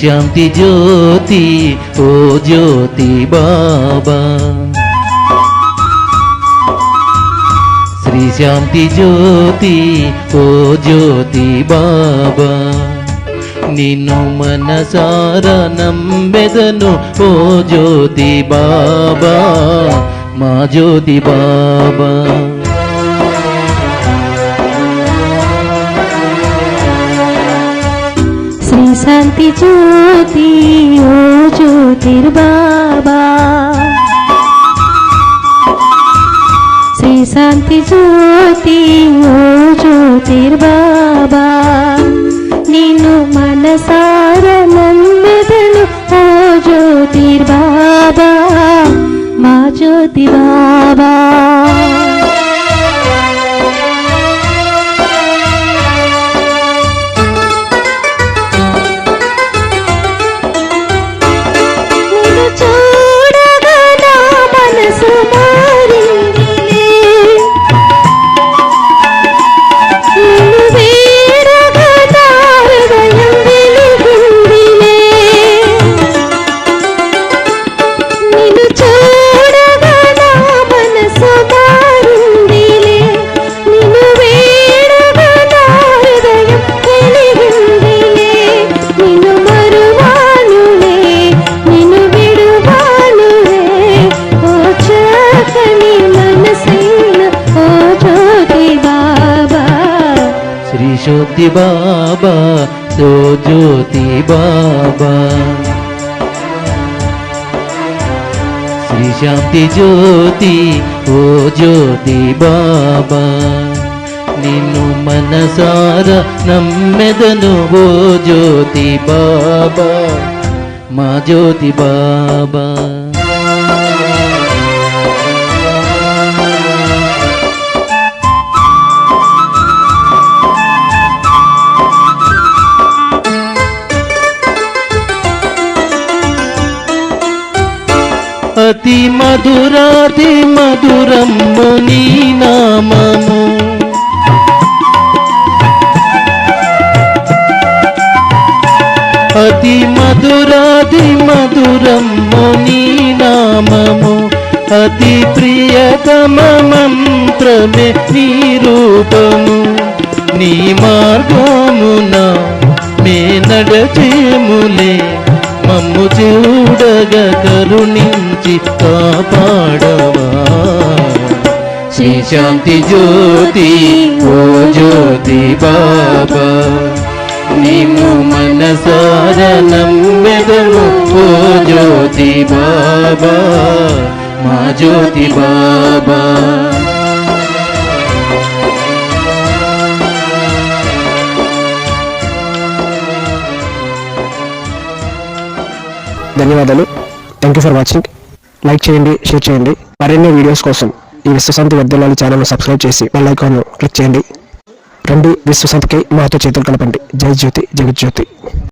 శాంతి జ్యోతి ఓ జ్యోతి బాబా. శ్రీ శాంతి జ్యోతి ఓ జ్యోతి బాబా. నిన్ను మనసార నమ్మెదను ఓ జ్యోతి బాబా. మా జ్యోతి బాబా. జ్యోతి జ్యోతి ఓ జ్యోతిర్బాబా శ్రీ శాంతి జ్యోతి ఓ జ్యోతిర్బాబా నిన్ను మనసార నమ్మెదను ఓ జ్యోతిర్బాబా మా జ్యోతి బాబా. శ్రీ బాబా సో జ్యోతి బాబా. శ్రీ శాంతి జ్యోతి ఓ జ్యోతి బాబా. నిన్ను మనసార నమ్మెదను ఓ జ్యోతి బాబా. మా జ్యోతి బాబా. అతి మధురాతి మధురమ్ము నీ నామము. అతి మధురాతి మధురమ్ము నీ నామము. అతి ప్రియతమ మంత్రమే నీ రూపము. నీ మార్గమున మే నడచేములే. మమ్ము చూడగ కరుణించి కాపాడవా. శ్రీ శాంతి జ్యోతి ఓ జ్యోతి బాబా. నిన్ను మనసార నమ్మెదము ఓ జ్యోతి బాబా. మా జ్యోతి బాబా. ధన్యవాదాలు. Thank you for watching like చేయండి షేర్ చేయండి. మరిన్ని వీడియోస్ కోసం ఈ విశ్వశాంతి వర్ధలాలి ఛానల్ను సబ్స్క్రైబ్ చేసి బెల్ క్లిక్ చేయండి. రండి విశ్వశాంతికి మాతో చేతులు కలపండి. జై జ్యోతి జగజ్యోతి.